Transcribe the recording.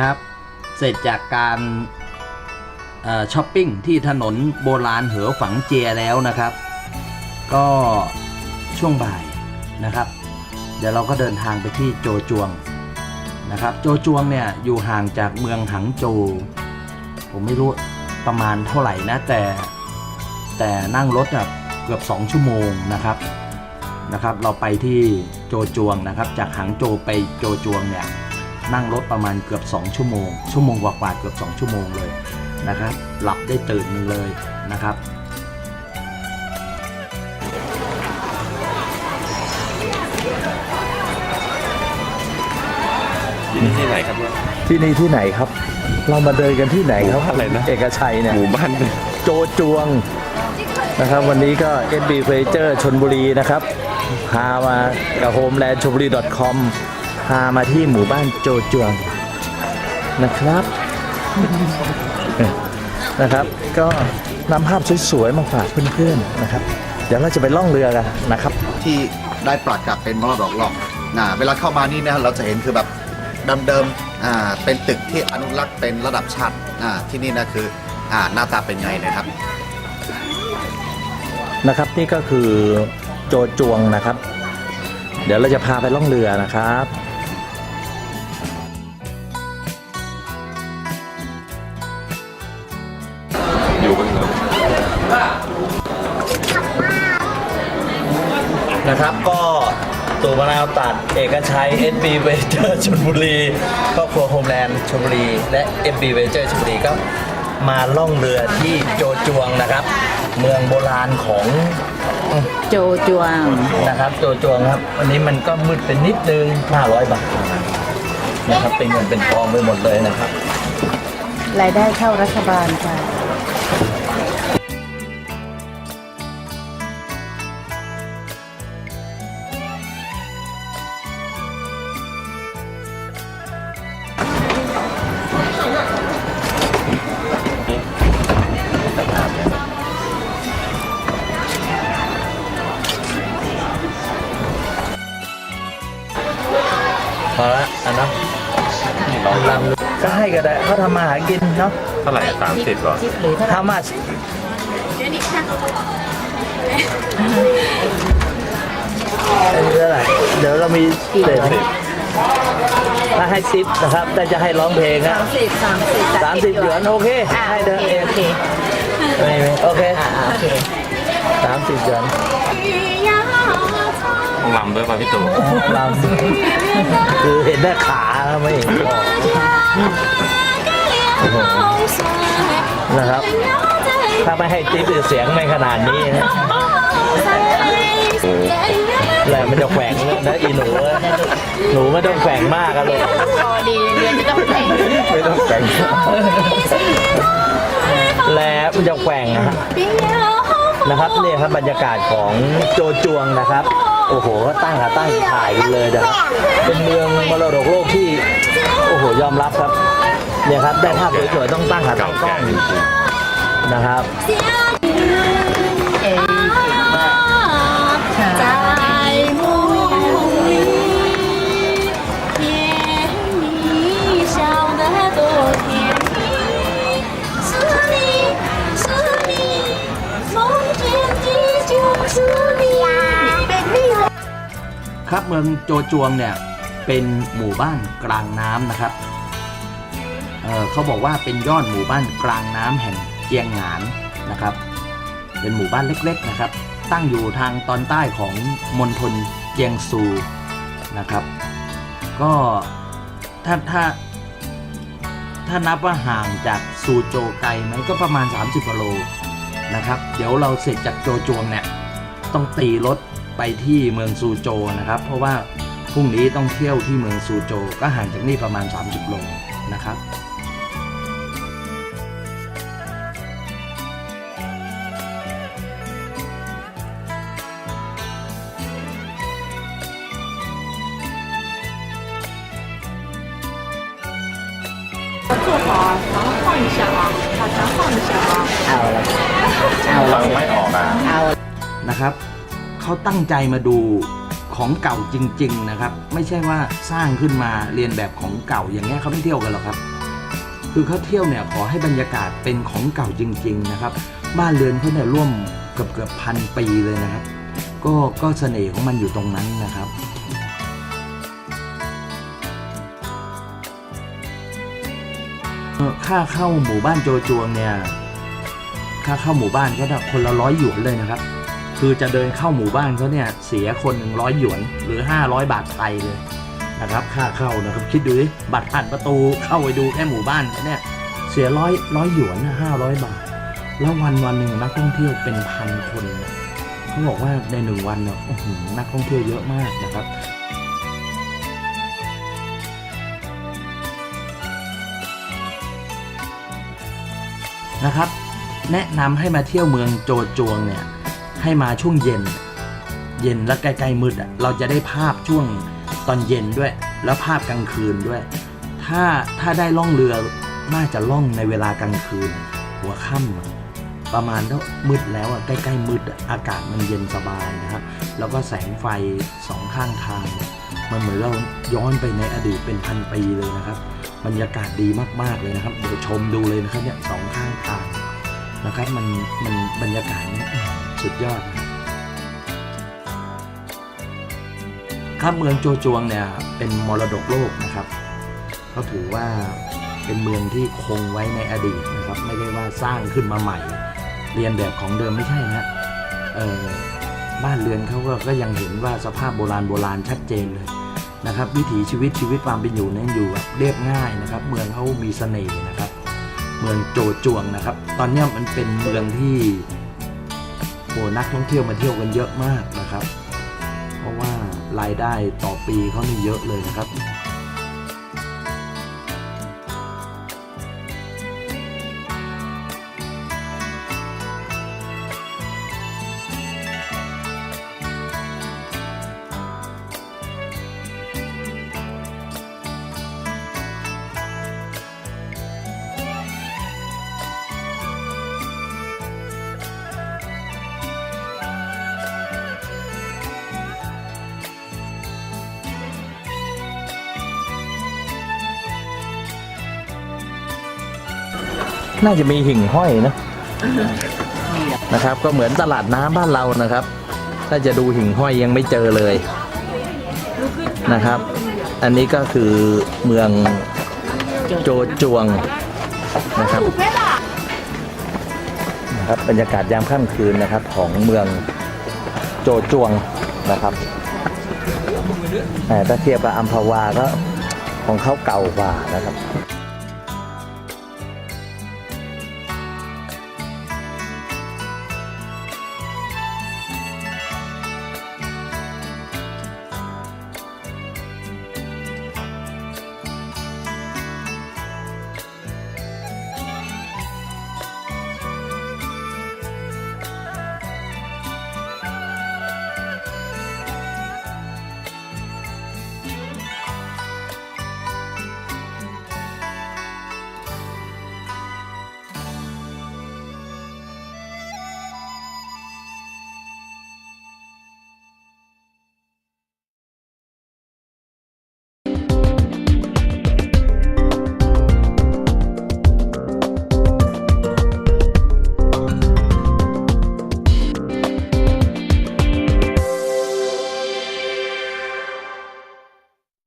นะครับ เสร็จจากการช้อปปิ้งที่ถนนโบราณเหอฝังเจียแล้วนะครับ ก็ช่วงบ่ายนะครับ เดี๋ยวเราก็เดินทางไปที่โจจวงนะครับ โจจวงเนี่ยอยู่ห่างจากเมืองหังโจ ผมไม่รู้ประมาณเท่าไหร่นะแต่แต่นั่งรถอะเกือบ 2 ชั่วโมงนะครับนะครับ เราไปที่โจจวงนะครับ จากหางโจไปโจจวงเนี่ย นั่งรถประมาณเกือบ 2 ชั่วโมง ชั่วโมงกว่าๆเกือบ 2 ชั่วโมงเลยนะครับ หลับได้ตื่นหนึ่งเลยนะครับที่นี่ที่ไหนครับเนี่ยที่นี่ที่ไหนครับ เรามาเดินกันที่ไหนครับอะไรนะเอกชัยเนี่ยหมู่บ้านโจจวงนะครับวันนี้ก็ SB f u r n i t u r e ชนบุรีนะครับพามากับ homeland ชนบุรี .com พามาที่หมู่บ้านโจจวงนะครับ นะครับ ก็นำภาพสวยๆมาฝากเพื่อนๆนะครับ เดี๋ยวเราจะไปล่องเรือกันนะครับ ที่ได้ประกาศเป็นมรดกโลกนะเวลาเข้ามานี่นะเราจะเห็นคือแบบเดิมๆอ่าเป็นตึกที่อนุรักษ์เป็นระดับชาติอ่าที่นี่นะคืออ่าหน้าตาเป็นไงนะครับ นะครับนี่ก็คือโจจวงนะครับ เดี๋ยวเราจะพาไปล่องเรือนะครับ นเหรอนะครับก็ตู่มะนาวตัดเอกชัย SB v e n t u r e ชลบุรีครอบครัวโฮมแลนด์ชลบุรี และ SB v e n t u r e ชลบุรีก็มาล่องเรือที่โจจวงนะครับ เมืองโบราณของโจจวงนะครับโจจวงครับวันนี้มันก็มืดเป็นนิดนึง 500 บาทนะครับเป็นเงินเป็นทองไปหมดเลยนะครับ รายได้เข้ารัฐบาลค่ะ พอละอันนั้นลำก็ให้ก็ได้เขาทำมาหากินเนาะเท่าไหร่สามสิบหรอหรือถ้า How much อันนี้เท่าไหร่เดี๋ยวเรามีเศษถ้าให้ซิปนะครับ แต่จะให้ร้องเพลงอะสามสิบสามสิบสามสิบหยวนโอเคอ่าให้โอเดินเคเองโอเคไม่ไม่โอเคอ่าโอเคสามสิบหยวนต้องลำด้วยป่ะพี่ตู่ลำ คือเห็นแต่ขาไม่เห็นคอโอ้โหนะครับ ถ้าไม่ให้ติ๊บเสียงไม่ขนาดนี้นะแล้วมันจะแขวงนะอีหนูเอ้ยหนูไม่ต้องแขวงมากอะลูกพอดีเรียนไม่ต้องแต่งไม่ต้องแขวงแล้วมันจะแขวงนะฮะนะครับนี่ครับบรรยากาศของโจจวงนะครับ โอ้โหก็ตั้งขาตั้งถ่ายกันเลยนะครับเป็นเมืองมรดกโลกที่ โอ้โหยอมรับครับเนี่ยครับได้ภาพสวยๆต้องตั้งหาตั้งกล้องนะครับ ครับเมืองโจจวงเนี่ยเป็นหมู่บ้านกลางน้ำนะครับเเขาบอกว่าเป็นยอดหมู่บ้านกลางน้ำแห่งเจียงหงานนะครับ เป็นหมู่บ้านเล็กๆนะครับ ตั้งอยู่ทางตอนใต้ของมณฑลเจียงซูนะครับ ก็ถ้าถ้าถ้านับว่าห่างจากซูโจไกลไหมก็ประมาณ 30กิโลนะครับ เดี๋ยวเราเสร็จจากโจจวงเนี่ยต้องตีรถ ไปที่เมืองซูโจนะครับ เพราะว่าพรุ่งนี้ต้องเที่ยวที่เมืองซูโจ ก็ห่างจากนี่ประมาณ 30 โลนะครับ 做好，然后放一下啊，把它放一下啊。 เอาละเอา ๆ ละ ฟังไม่ออกอ่ะ เอา นะครับ เขาตั้งใจมาดูของเก่าจริง ๆ นะครับ ไม่ใช่ว่าสร้างขึ้นมาเรียนแบบของเก่าอย่างเงี้ยเขาไม่เที่ยวกันหรอกครับ คือเขาเที่ยวเนี่ยขอให้บรรยากาศเป็นของเก่าจริง ๆ นะครับ บ้านเรือนเขาเนี่ยร่วมเกือบเกือบพันปีเลยนะครับ ก็ก็เสน่ห์ของมันอยู่ตรงนั้นนะครับค่าเข้าหมู่บ้านโจจวงเนี่ย ค่าเข้าหมู่บ้านก็คนละร้อยหยวนเลยนะครับ คือจะเดินเข้าหมู่บ้านเขาเนี่ยเสียคนหนึ่งร้อยหยวนหรือ 500 บาทไทยเลยนะครับค่าเข้านะครับคิดดูดิบัตรผ่านประตูเข้าไปดูแค่หมู่บ้านเนี่ยเสียร้อยร้อยหยวนห้าร้อยบาท แล้ววันวันหนึ่งนักท่องเที่ยวเป็นพันคนเขาบอกว่าในหนึ่งวันเนี่ยอื้อหือนักท่องเที่ยวเยอะมากนะครับนะครับ แนะนำให้มาเที่ยวเมืองโจจวงเนี่ย ให้มาช่วงเย็น เย็นและใกล้ๆมืดอะเราจะได้ภาพช่วงตอนเย็นด้วย แล้วภาพกลางคืนด้วย ถ้าถ้าได้ล่องเรือน่าจะล่องในเวลากลางคืน หัวค่ำประมาณถ้ามืดแล้วอะใกล้ๆมืดอากาศมันเย็นสบายนะครับ แล้วก็แสงไฟสองข้างทาง มันเหมือนเราย้อนไปในอดีตเป็นพันปีเลยนะครับบรรยากาศดีมากๆเลยนะครับเดี๋ยวชมดูเลยนะครับเนี่ยสองข้างทางนะครับมันมันบรรยากาศเนี่ย สุดยอดครับเมืองโจจวงเนี่ยเป็นมรดกโลกนะครับเขาถือว่าเป็นเมืองที่คงไว้ในอดีตนะครับ ไม่ได้ว่าสร้างขึ้นมาใหม่ เรียนแบบของเดิมไม่ใช่นะเออบ้านเรือนเขาก็ก็ยังเห็นว่าสภาพโบราณโบราณชัดเจนเลยนะครับ วิถีชีวิตชีวิตความเป็นอยู่นั้นอยู่แบบเรียบง่ายนะครับ เมืองเขามีเสน่ห์นะครับ เมืองโจจวงนะครับ ตอนนี้มันเป็นเมืองที่ โบนักท่องเที่ยวมาเที่ยวกันเยอะมากนะครับ เพราะว่ารายได้ต่อปีเขานี่เยอะเลยนะครับ น่าจะมีหิ่งห้อยนะนะครับ ก็เหมือนตลาดน้ำบ้านเรานะครับ ถ้าจะดูหิ่งห้อยยังไม่เจอเลยนะครับ อันนี้ก็คือเมืองโจจวงนะครับนะครับบรรยากาศยามค่ำคืนนะครับของเมืองโจจวงนะครับแต่ถ้าเทียบกับอัมพวาก็ของเขาเก่ากว่านะครับ